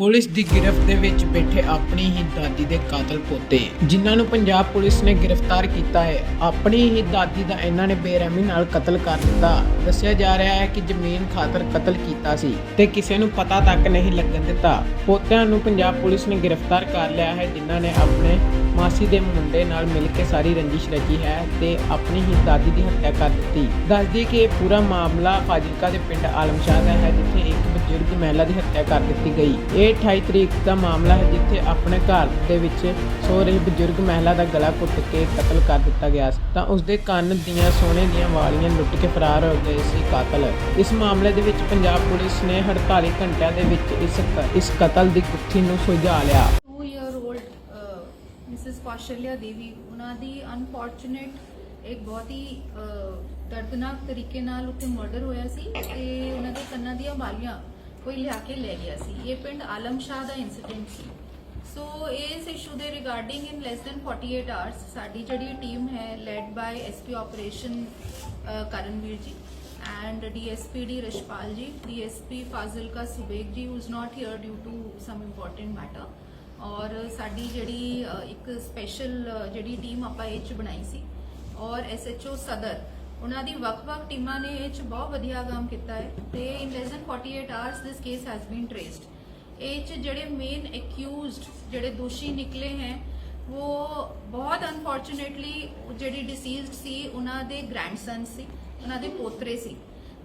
Police ਦੀ ਗ੍ਰਿਫਤ ਦੇ ਵਿੱਚ ਬੈਠੇ ਆਪਣੀ ਹੀ ਦਾਦੀ ਦੇ ਕਾਤਲ ਪੋਤੇ। ਜਿਨ੍ਹਾਂ ਨੂੰ ਪੰਜਾਬ ਪੁਲਿਸ ਨੇ ਗ੍ਰਿਫਤਾਰ ਕੀਤਾ ਹੈ। ਆਪਣੀ ਹੀ ਦਾਦੀ ਦਾ ਇਹਨਾਂ ਨੇ ਬੇਰਹਿਮੀ ਨਾਲ ਕਤਲ ਕਰ ਦਿੱਤਾ। ਦੱਸਿਆ ਜਾ ਰਿਹਾ ਹੈ ਕਿ ਜ਼ਮੀਨ ਖਾਤਰ ਕਤਲ ਕੀਤਾ ਸੀ ਤੇ ਕਿਸੇ ਨੂੰ ਪਤਾ ਤੱਕ ਨਹੀਂ ਲੱਗਣ ਦਿੱਤਾ। ਪੋਤਿਆਂ ਨੂੰ ਪੰਜਾਬ ਪੁਲਿਸ ਨੇ ਗ੍ਰਿਫਤਾਰ ਕਰ ਲਿਆ ਹੈ, ਜਿਨ੍ਹਾਂ ਨੇ ਆਪਣੇ ਮਾਸੀ ਦੇ ਮੁੰਡੇ ਨਾਲ ਮਿਲ ਕੇ ਸਾਰੀ ਰੰਜਿਸ਼ ਰਚੀ ਹੈ ਤੇ ਆਪਣੀ ਹੀ ਦਾਦੀ ਦੀ ਹੱਤਿਆ ਕਰ ਦਿੱਤੀ। ਦੱਸਦੀ ਕਿ ਇਹ ਪੂਰਾ ਮਾਮਲਾ ਫਾਜ਼ਿਲਕਾ ਦੇ ਪਿੰਡ ਆਲਮਸ਼ਾਹ ਦਾ ਹੈ, ਜਿੱਥੇ ਇੱਕ ਬਜ਼ੁਰਗ ਮਹਿਲਾ ਦੀ ਹੱਤਿਆ ਕਰ ਦਿੱਤੀ ਗਈ। ਇਹ 28 ਤਰੀਕ ਦਾ ਮਾਮਲਾ ਹੈ, ਜਿੱਥੇ ਆਪਣੇ ਘਰ ਦੇ ਵਿੱਚ ਸੋ ਰਹੀ ਬਜ਼ੁਰਗ ਮਹਿਲਾ ਦਾ ਗਲਾ ਘੁੱਟ ਕੇ ਕਤਲ ਕਰ ਦਿੱਤਾ ਗਿਆ ਤਾਂ ਉਸ ਦੇ ਕੰਨ ਦੀਆਂ, ਸੋਨੇ ਦੀਆਂ ਵਾਲੀਆਂ ਲੁੱਟ ਕੇ ਫਰਾਰ ਹੋ ਗਏ ਸੀ ਕਾਤਲ। ਇਸ ਮਾਮਲੇ ਦੇ ਵਿੱਚ ਪੰਜਾਬ ਪੁਲਿਸ ਨੇ 48 ਘੰਟਿਆਂ ਦੇ ਵਿੱਚ ਇਸ ਇਸ ਕਤਲ ਦੀ ਗੁੱਥੀ ਨੂੰ ਸੁਲਝਾ ਲਿਆ। Two year old Mrs Kaushalya Devi, ਉਹਨਾਂ ਦੀ ਅਨਫੋਰਚੂਨੇਟ ਇੱਕ ਬਹੁਤ ਹੀ ਦਰਦਨਾਕ ਤਰੀਕੇ ਨਾਲ ਉੱਥੇ ਮਰਡਰ ਹੋਇਆ ਸੀ ਤੇ ਉਹਨਾਂ ਦੇ ਕੰਨਾਂ ਦੀਆਂ ਵਾਲੀਆਂ ਕੋਈ ਲਿਆ ਕੇ ਲੈ ਗਿਆ ਸੀ। ਇਹ ਪਿੰਡ ਆਲਮ ਸ਼ਾਹ ਦਾ ਇਨਸੀਡੈਂਟ ਸੀ। ਸੋ ਇਸ ਇਸ਼ੂ ਦੇ regarding in less than 48 hours ਸਾਡੀ ਜਿਹੜੀ ਟੀਮ ਹੈ led by SP operation Karanvir ji and DSP D Rishpal ji, DSP Fazilka Subek ji who is not here due to some important matter ਔਰ ਸਾਡੀ ਜਿਹੜੀ ਇੱਕ special ਜਿਹੜੀ team ਆਪਾਂ ਇਹ ਚ ਬਣਾਈ ਸੀ ਔਰ ਐਸਐਚਓ ਸਦਰ ਉਹਨਾਂ ਦੀ ਵੱਖ-ਵੱਖ ਟੀਮਾਂ ਨੇ ਇਹ ਚ ਬਹੁਤ ਵਧੀਆ ਕੰਮ ਕੀਤਾ ਹੈ ਤੇ in less than 48 hours this case has been traced ਇਹ ਚ ਜਿਹੜੇ ਮੇਨ ਅਕਿਊਜ਼ਡ ਜਿਹੜੇ ਦੋਸ਼ੀ ਨਿਕਲੇ ਹੈ, ਉਹ ਬਹੁਤ ਅਨਫੋਰਚੂਨੇਟਲੀ ਜਿਹੜੀ ਡਿਸੀਜ਼ਡ ਸੀ, ਉਹਨਾਂ ਦੇ ਗ੍ਰੈਂਡਸਨ ਸੀ, ਉਹਨਾਂ ਦੇ ਪੋਤਰੇ ਸੀ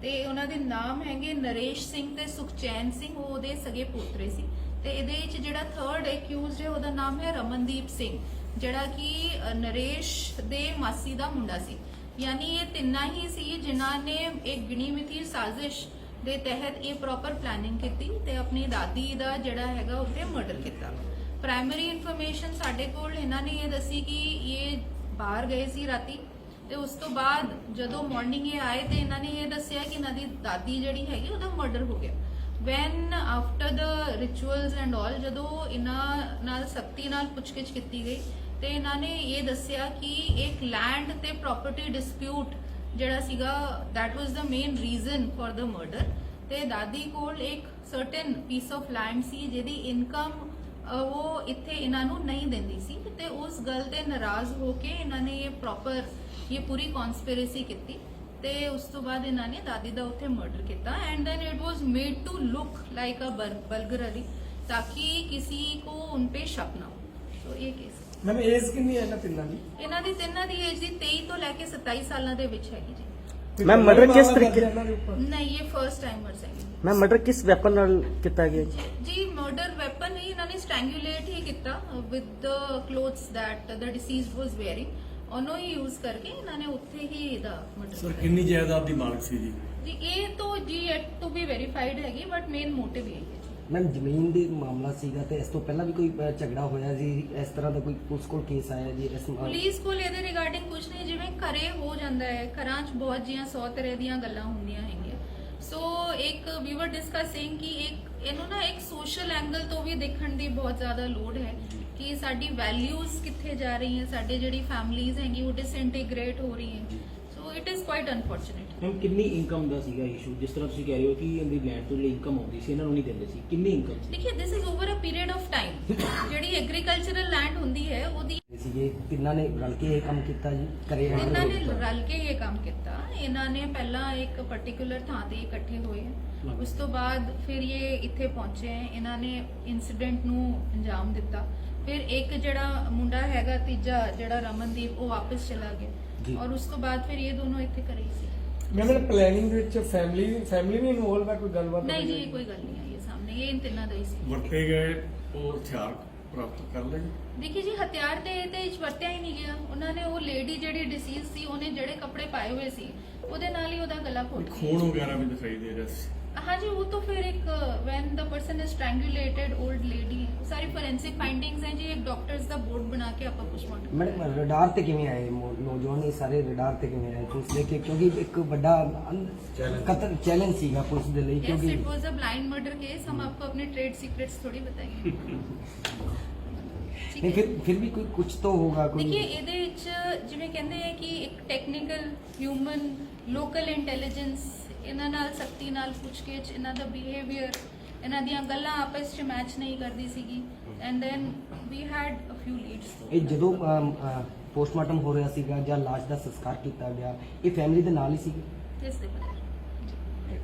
ਤੇ ਉਹਨਾਂ ਦੇ ਨਾਮ ਹੈਗੇ ਨਰੇਸ਼ ਸਿੰਘ ਤੇ ਸੁਖਚੈਨ ਸਿੰਘ, ਉਹ ਉਹਦੇ ਸਗੇ ਪੋਤਰੇ ਸੀ ਤੇ ਇਹਦੇ ਵਿੱਚ ਜਿਹੜਾ ਥਰਡ ਅਕਿਊਜ਼ਡ ਹੈ, ਉਹਦਾ ਨਾਮ ਹੈ ਰਮਨਦੀਪ ਸਿੰਘ, ਜਿਹੜਾ ਕਿ ਨਰੇਸ਼ ਦੇ ਮਾਸੀ ਦਾ ਮੁੰਡਾ ਸੀ। ਯਾਨੀ ਇਹ ਤਿੰਨਾਂ ਹੀ ਸੀ ਜਿਨ੍ਹਾਂ ਨੇ ਇੱਕ ਗਿਣੀ ਮਿਥੀ ਸਾਜ਼ਿਸ਼ ਦੇ ਤਹਿਤ ਇਹ ਪ੍ਰੋਪਰ ਪਲੈਨਿੰਗ ਕੀਤੀ ਤੇ ਆਪਣੀ ਦਾਦੀ ਦਾ ਜਿਹੜਾ ਹੈਗਾ ਉੱਤੇ ਮਰਡਰ ਕੀਤਾ। ਪ੍ਰਾਇਮਰੀ ਇਨਫੋਰਮੇਸ਼ਨ ਸਾਡੇ ਕੋਲ ਇਹਨਾਂ ਨੇ ਇਹ ਦੱਸੀ ਕਿ ਇਹ ਬਾਹਰ ਗਏ ਸੀ ਰਾਤੀ ਤੇ ਉਸ ਤੋਂ ਬਾਅਦ ਜਦੋਂ ਮਾਰਨਿੰਗ ਇਹ ਆਏ ਤੇ ਇਹਨਾਂ ਨੇ ਇਹ ਦੱਸਿਆ ਕਿ ਇਹਨਾਂ ਦੀ ਦਾਦੀ ਜਿਹੜੀ ਹੈਗੀ ਉਹਦਾ ਮਰਡਰ ਹੋ ਗਿਆ। When after the rituals and all ਜਦੋਂ ਇਹਨਾਂ ਨਾਲ ਸਖਤੀ ਨਾਲ ਪੁੱਛਗਿੱਛ ਕੀਤੀ ਗਈ, ਤੇ ਇਹਨਾਂ ਨੇ ਇਹ ਦੱਸਿਆ ਕਿ ਇੱਕ ਲੈਂਡ ਤੇ ਪ੍ਰਾਪਰਟੀ ਡਿਸਪਿਊਟ ਜਿਹੜਾ ਸੀਗਾ, that was the main reason for the murder ਤੇ ਦਾਦੀ ਕੋਲ ਇੱਕ ਸਰਟਨ ਪੀਸ of ਲੈਂਡ ਸੀ, ਜਿਹਦੀ ਇਨਕਮ ਉਹ ਇੱਥੇ ਇਹਨਾਂ ਨੂੰ ਨਹੀਂ ਦਿੰਦੀ ਸੀ, ਤੇ ਉਸ ਗੱਲ ਤੇ ਨਾਰਾਜ਼ ਹੋ ਕੇ ਇਹਨਾਂ ਨੇ ਇਹ ਪ੍ਰੋਪਰ ਇਹ ਪੂਰੀ ਕਨਸਪੀਰੇਸੀ ਕੀਤੀ। ਤੇ ਉਸ ਤੋਂ ਬਾਅਦ ਇਹਨਾਂ ਨੇ ਦਾਦੀ ਦਾ ਉੱਥੇ ਮਰਡਰ ਕੀਤਾ and then it was made to look like a burglary ਤਾਂ ਕਿ ਕਿਸੇ ਕੋ ਉਨ ਪੇ ਸ਼ੱਕ ਨਾ ਹੋ। ਸੋ ਇਹ ਕੇਸ ਮੈਮ ਏਜ ਕਿੰਨੀ ਹੈ ਇਹਨਾਂ ਤਿੰਨਾਂ ਦੀ? ਇਹਨਾਂ ਦੀ ਤਿੰਨਾਂ ਦੀ ਏਜ ਦੀ 23 ਤੋਂ ਲੈ ਕੇ 27 ਸਾਲਾਂ ਦੇ ਵਿੱਚ ਹੈਗੀ ਜੀ। ਪਹਿਲਾਂ murder ਕਿਸ ਤਰੀਕੇ- ਹੈ ਦੇ? ਨਹੀਂ ਇਹ ਫਰਸਟ ਟਾਈਮਰਸ ਹੈਗੇ ਮੈਂ ਮਰਡਰ ਕਿਸ ਵੈਪਨ ਨਾਲ ਕੀਤਾ ਗਿਆ ਜੀ? ਜੀ ਮਰਡਰ ਵੈਪਨ ਹੀ ਇਹਨਾਂ ਨੇ ਸਟ੍ਰੈਂਗੂਲੇਟ ਹੀ ਕੀਤਾ with the clothes that the deceased was wearing ਉਹਨੂੰ ਹੀ ਯੂਜ਼ ਕਰਕੇ ਇਹਨਾਂ ਨੇ ਉੱਥੇ ਹੀ ਇਹਦਾ ਮਰਡਰ ਸਰ ਕਿੰਨੀ ਜਾਇਦਾਦ ਦੀ ਮਾਲਕ ਸੀ ਜੀ? ਜੀ ਇਹ ਤਾਂ ਜੀ ਐਟ ਟੂ ਬੀ ਵੈਰੀਫਾਈਡ ਹੈਗੀ ਬਟ ਮੇਨ ਮੋਟਿਵ ਇਹ ਹੈ ਜੀ। ਮੈਮ ਜ਼ਮੀਨ ਦੀ ਮਾਮਲਾ ਸੀਗਾ ਤੇ ਇਸ ਤੋਂ ਪਹਿਲਾਂ ਵੀ ਕੋਈ ਅ, ਝਗੜਾ ਹੋਇਆ ਸੀ ਇਸ ਤਰ੍ਹਾਂ ਦਾ ਕੋਈ ਪੁਲਿਸ ਕੋਲ ਕੇਸ ਆਇਆ ਜੀ ਇਸ ਮ- ਪੁਲਿਸ ਕੋਲ ਇਹਦੇ ਰਿਗਾਰਡਿੰਗ ਕੁਝ ਨਹੀਂ ਜਿਵੇਂ ਘਰੇ ਹੋ ਜਾਂਦਾ ਹੈ। ਘਰਾਂ 'ਚ ਬਹੁਤ ਜੀਆਂ ਸੌ ਤਰ੍ਹਾਂ ਦੀਆਂ ਗੱਲਾਂ ਹੁੰਦੀਆਂ ਹੈਗੀਆਂ। ਸੋ ਇੱਕ ਵੀ ਵਰ ਡਿਸਕਸਿੰਗ ਕਿ ਇੱਕ ਇਹਨੂੰ ਨਾ ਇੱਕ ਸੋਸ਼ਲ ਐਂਗਲ ਤੋਂ ਵੀ ਦੇਖਣ ਦੀ ਬਹੁਤ ਜ਼ਿਆਦਾ ਲੋੜ ਹੈ। ਕਿ ਸਾਡੀ ਵੈਲਿਊਜ਼ ਕਿੱਥੇ ਜਾ ਰਹੀ ਹੈ ਸਾਡੇ ਜਿਹੜੀ ਫੈਮਲੀਜ਼ ਹੈਗੀ ਉਹ ਡਿਸਇੰਟੀਗ੍ਰੇਟ ਹੋ ਰਹੀ ਹੈ it is quite unfortunate ma'am ਕਿੰਨੀ ਇਨਕਮ ਦਾ ਸੀਗਾ ਇਸ਼ੂ ਜਿਸ ਤਰ੍ਹਾਂ ਤੁਸੀਂ ਕਹਿ ਰਹੇ ਹੋ ਕਿ ਇਹਦੀ ਲੈਂਡ ਤੋਂ ਜਿਹੜੀ ਇਨਕਮ ਆਉਂਦੀ ਸੀ ਇਹਨਾਂ ਨੂੰ ਨਹੀਂ ਦਿੰਦੇ ਸੀ। ਕਿੰਨੀ ਇਨਕਮ ਸੀ? ਦੇਖਿਏ this is over a period of time ਜਿਹੜੀ ਐਗਰੀਕਲਚਰਲ ਲੈਂਡ ਹੁੰਦੀ ਹੈ ਉਹਦੀ ਸੀਗੇ ਤਿੰਨਾਂ ਨੇ ਰਲ ਕੇ ਇਹ ਕੰਮ ਕੀਤਾ ਜੀ? ਕਰੇ ਇਹਨਾਂ ਨੇ ਰਲ ਕੇ ਇਹ ਕੰਮ ਕੀਤਾ। ਇਹਨਾਂ ਨੇ ਪਹਿਲਾਂ ਇੱਕ ਪਾਰਟਿਕੂਲਰ ਥਾਂ ਤੇ ਇਕੱਠੇ ਹੋਏ। ਉਸ ਤੋਂ ਬਾਅਦ ਫਿਰ ਇਹ ਇੱਥੇ ਪਹੁੰਚੇ। ਇਹਨਾਂ ਨੇ ਇਨਸੀਡੈਂਟ ਨੂੰ ਅੰਜਾਮ ਦਿੱਤਾ। ਫਿਰ ਇੱਕ ਜਿਹੜਾ ਮੁੰਡਾ ਹੈਗਾ ਤੀਜਾ ਜਿਹੜਾ ਰਮਨਦੀਪ ਉਹ ਵਾਪਸ ਚਲਾ ਜੀ। ਔਰ ਉਸ ਤੋਂ ਬਾਅਦ ਫਿਰ ਇਹ ਦੋਨੋਂ ਇੱਥੇ ਕਰੇ ਸੀ। ਮੈਮ ਪਲੈਨਿੰਗ ਦੇ ਵਿੱਚ ਫੈਮਿਲੀ ਫੈਮਿਲੀ ਵੀ ਇਨਵੋਲਵ ਹੈ ਕੋਈ ਗੱਲਬਾਤ ਨਹੀਂ ਜੀ ਹੋਈ ਇਹ ਕੋਈ ਗੱਲ ਨਹੀਂ ਆਈ ਹੈ ਸਾਹਮਣੇ। ਇਹ ਇਨ ਤਿੰਨਾਂ ਦਾ ਹੀ ਸੀ। ਵਰਤੇ ਗਏ ਉਹ ਹਥਿਆਰ ਪ੍ਰਾਪਤ ਕਰ ਲਏ? ਦੇਖੀ ਜੀ ਹਥਿਆਰ ਤੇ ਇਹ ਤੇ ਵਰਤਿਆ ਹੀ ਨਹੀਂ ਗਿਆ। ਉਹਨਾਂ ਨੇ ਉਹ ਲੇਡੀ ਜਿਹੜੀ ਡਿਸੀਜ਼ ਸੀ ਉਹਨੇ ਜਿਹੜੇ ਕੱਪੜੇ ਪਾਏ ਹੋਏ ਸੀ ਉਹਦੇ ਨਾਲ ਹੀ ਉਹਦਾ ਗਲਾ ਕੋਈ ਖੂਨ ਵਗੈਰਾ ਵੀ ਦਿਖਾਈ ਦੇ ਰਿਹਾ ਸੀ। हाँ जी वो तो फिर एक when the person is strangulated old lady सारी फोरेंसिक फाइंडिंग्स हैं जी एक डॉक्टर्स द बोर्ड बना के ਆਪਾਂ ਪੁਸ਼ਮਾਨ ਮੈਡਮ ਰਡਾਰ ਤੇ ਕਿਵੇਂ ਆਏ ਨੌਜਵਾਨ ਇਹ ਸਾਰੇ ਰਡਾਰ ਤੇ ਕਿਵੇਂ ਆਏ ਪੁਲਿਸ ਦੇ ਕਿ ਕਿਉਂਕਿ ਇੱਕ ਵੱਡਾ ਕਤਲ ਚੈਲੰਜ ਸੀਗਾ ਪੁਲਿਸ ਦੇ ਲਈ ਕਿਉਂਕਿ it was a blind murder case ਹਮ ਆਪਕੋ ਆਪਣੇ ट्रेड सीक्रेट्स थोड़ी बताएँगे ਨਹੀਂ ਫਿਰ ਫਿਰ ਵੀ ਕੋਈ ਕੁਝ ਤਾਂ ਹੋਗਾ ਕੋਈ ਦੇਖिए ਇਹਦੇ ਵਿੱਚ ਜਿਵੇਂ ਕਹਿੰਦੇ ਆ ਕਿ ਇੱਕ ਟੈਕਨੀਕਲ ਹਿਊਮਨ ਲੋਕਲ ਇੰਟੈਲੀਜੈਂਸ ਇਹਨਾਂ ਨਾਲ ਸਖਤੀ ਨਾਲ ਪੁੱਛਗਿੱਛ ਇਹਨਾਂ ਦਾ ਬਿਹੇਵੀਅਰ ਇਹਨਾਂ ਦੀਆਂ ਗੱਲਾਂ ਆਪਸ 'ਚ ਮੈਚ ਨਹੀਂ ਕਰਦੀ ਸੀਗੀ। And then we had a few leads ਇਹ ਜਦੋਂ ਪੋਸਟਮਾਰਟਮ ਹੋ ਰਿਹਾ ਸੀਗਾ ਜਾਂ ਲਾਸ਼ ਦਾ ਸੰਸਕਾਰ ਕੀਤਾ ਗਿਆ ਇਹ ਫੈਮਿਲੀ ਦੇ ਨਾਲ ਹੀ ਸੀ ਇਸ ਦੇ ਬਾਰੇ